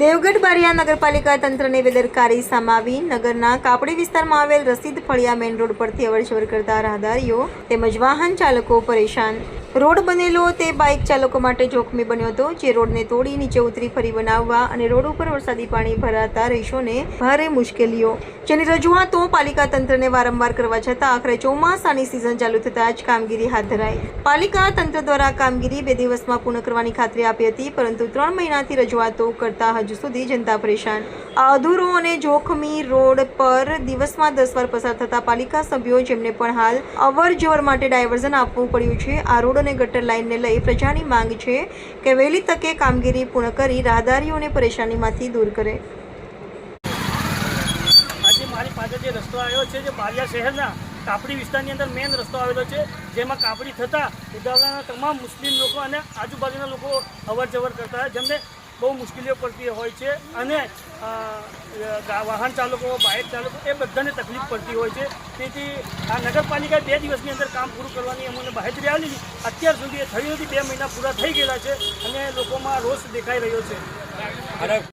પ્રગટ બારિયા નગરપાલિકા તંત્રને બેદરકારી સમાવી નગરના કાપડી વિસ્તારમાં આવેલ રસીદ ફળિયા મેઇન રોડ પરથી અવરજવર કરતા રાહદારીઓ તેમજ વાહન ચાલકો પરેશાન. રોડ બનેલો તે બાઇક ચાલકો માટે જોખમી બન્યો હતો, જે રોડને તોડી નીચે ઉતરી ફરી બનાવવા અને રોડ ઉપર વરસાદી પાણી ભરાતા રહીશોને ભારે મુશ્કેલીઓ જેની રજૂઆતો પાલિકા તંત્રને વારંવાર કરવા છતાં આખરે ચોમાસાની સિઝન ચાલુ થતાં જ કામગીરી હાથ ધરાઈ. પાલિકા તંત્ર દ્વારા કામગીરી બે દિવસમાં પૂર્ણ કરવાની ખાતરી આપી હતી, પરંતુ ત્રણ મહિનાથી રજૂઆતો કરતા હજુ સુધી જનતા પરેશાન. અધૂરો અને જોખમી રોડ પર દિવસમાં દસ વાર પસાર થતા પાલિકા સભ્યો જેમને પણ હાલ અવર જવર માટે ડાયવર્ઝન આપવું પડ્યું છે, આ રોડ અને ગટર લાઇનને લઈ પ્રજાની માંગ છે કે વહેલી તકે કામગીરી પૂર્ણ કરી રાહદારીઓને પરેશાનીમાંથી દૂર કરે. જે રસ્તો આવ્યો છે, જે બારિયા શહેરના કાપડી વિસ્તારની અંદર મેઇન રસ્તો આવેલો છે, જેમાં કાપડી થતાં ઉદાહરણના તમામ મુસ્લિમ લોકો અને આજુબાજુના લોકો અવર જવર કરતા જેમને બહુ મુશ્કેલીઓ પડતી હોય છે. અને વાહન ચાલકો, બાઇક ચાલકો, એ બધાને તકલીફ પડતી હોય છે. તેથી આ નગરપાલિકાએ બે દિવસની અંદર કામ પૂરું કરવાની અમને બાહેતરી આવેલી અત્યાર સુધી એ થયું નથી, બે મહિના પૂરા થઈ ગયેલા છે અને લોકોમાં રોષ દેખાઈ રહ્યો છે.